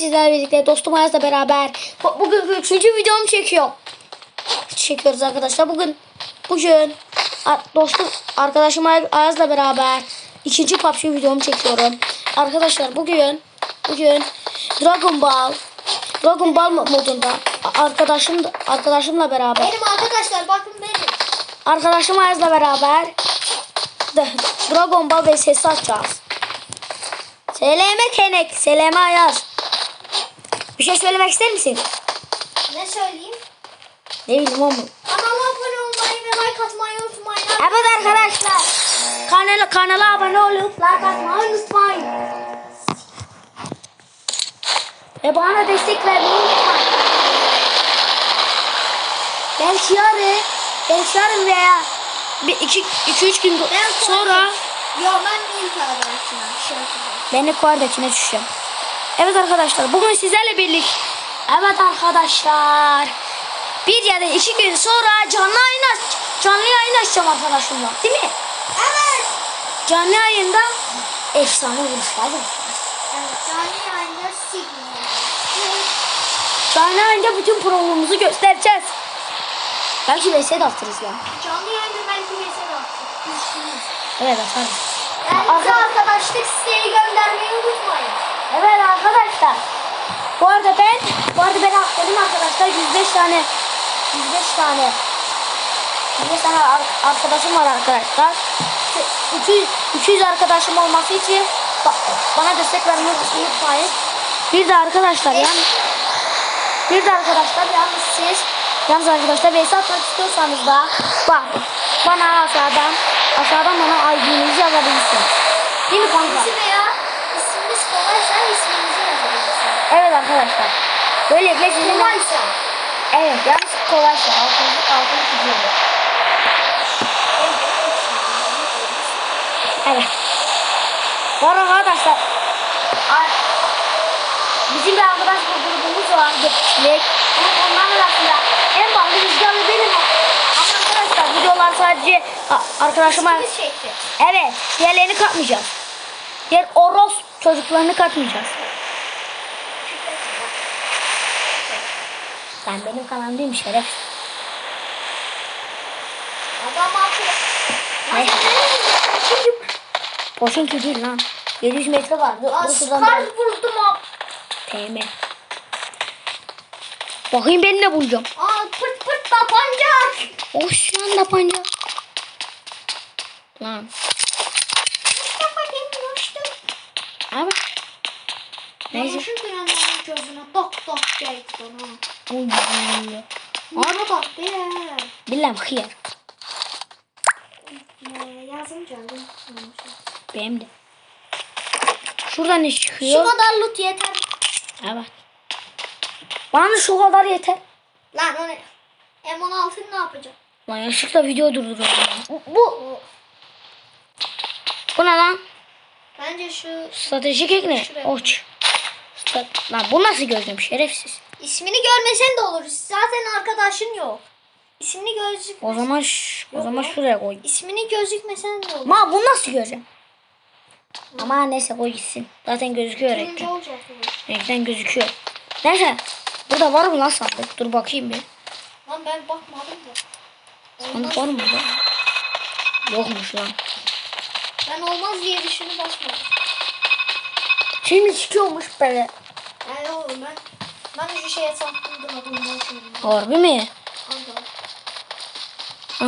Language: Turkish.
sizlerle birlikte dostum Ayaz'la beraber bu- bugün üçüncü videomu çekiyorum. Çekiyoruz arkadaşlar. Bugün bugün dostum arkadaşım Ay- Ayaz'la beraber ikinci PUBG videomu çekiyorum. Arkadaşlar bugün bugün Dragon Ball Dragon Ball modunda arkadaşım arkadaşımla beraber Benim arkadaşlar bakın benim. arkadaşım Ayaz'la beraber Dragon Ball ve sesi açacağız. Seleme Kenek, Seleme Ayaz. Bir şey söylemek ister misin? Ne söyleyeyim? Ne bileyim oğlum. Kanala abone olmayı ve like atmayı unutmayın. Evet arkadaşlar. Kanala, kanala abone olup like atmayı unutmayın. Ve bana destek vermeyi unutmayın. Belki yarın, belki yarın veya bir iki, iki üç gün Ben sonra Yok ben ilk arkadaşına şey yapacağım. ben de kuardakine düşeceğim. Evet arkadaşlar bugün sizlerle birlik. Evet arkadaşlar. Bir ya da iki gün sonra canlı yayın aç canlı yayın açacağım arkadaşımla. Değil mi? Evet. Canlı yayında efsane vuruşlar yapacağız. Evet canlı yayında Sigma. Canlı yayında bütün programımızı göstereceğiz. Belki VS de atırız ya. Canlı yayında belki mesaj attım. Evet atarız. Yani arkadaşlık siteyi göndermeyi unutmayın. Evet arkadaşlar. Bu arada ben, bu arada ben atladım arkadaşlar 105 tane 105 tane 105 tane ar- arkadaşım var arkadaşlar. 200, 200 arkadaşım olması için ba- bana destek vermeyi unutmayın. Bir de arkadaşlar yan bir de arkadaşlar yalnız siz yalnız arkadaşlar VS atmak istiyorsanız da bak bana aşağıdan aşağıdan bana ID'nizi yazabilirsiniz. Değil mi kanka? İsim veya isminiz kolaysa isminizi yazabilirsiniz. Evet arkadaşlar. Böylelikle sizinle... Kolaysa. Evet yalnız kolaysa altını, altını çiziyorum. Evet. Arada arkadaşlar ar- bizim bir arkadaş grubumuz var. Geçmek. Ama onların arasında en bağlı rüzgarlı benim. Ama arkadaşlar videolar sadece arkadaşıma... Evet. Diğerlerini katmayacağız. Diğer oros çocuklarını katmayacağız. Sen benim kanalım değil mi şeref? Adam gidiyorsun? Poşinki değil lan. 700 metre var. Dur, dur şuradan Asgar bak. buldum ha. TM. Bakayım ben ne bulacağım. Aa pırt pırt tapanca. Oh şu panca. Lan. Abi. Neyse. Şu dünyanın gözüne dok dok geldi bana. Oy. Bana bak be. Bilmem hıyar. Ee, Yazım geldi. Benim de. Şuradan ne Şu çıkıyor? kadar loot yeter. Evet. Bana şu kadar yeter. Lan o ne? M16'ı ne yapacağım? Lan yanlışlıkla video durduruyorum. Bu, bu, bu ne lan? Bence şu Stratejik ek ne? Şuraya. Oç. Stra- Lan bu nasıl gözlem şerefsiz. İsmini görmesen de olur. Zaten arkadaşın yok. İsmini gözük. O zaman ş- o Yok zaman lan. şuraya koy. İsmini gözükmesen de olur. Ma bunu nasıl göreceğim? Ama neyse koy gitsin. Zaten gözüküyor renkten. Renkten gözüküyor. Neyse. Burada var mı lan sandık? Dur bakayım bir. Lan ben bakmadım da. Sandık var mı burada? Yokmuş lan. Ben olmaz diye düşünüp basmadım. Şimdi çıkıyormuş böyle. Yani oğlum ben ben bir şeye sattım da bunu Harbi mi? Anladım.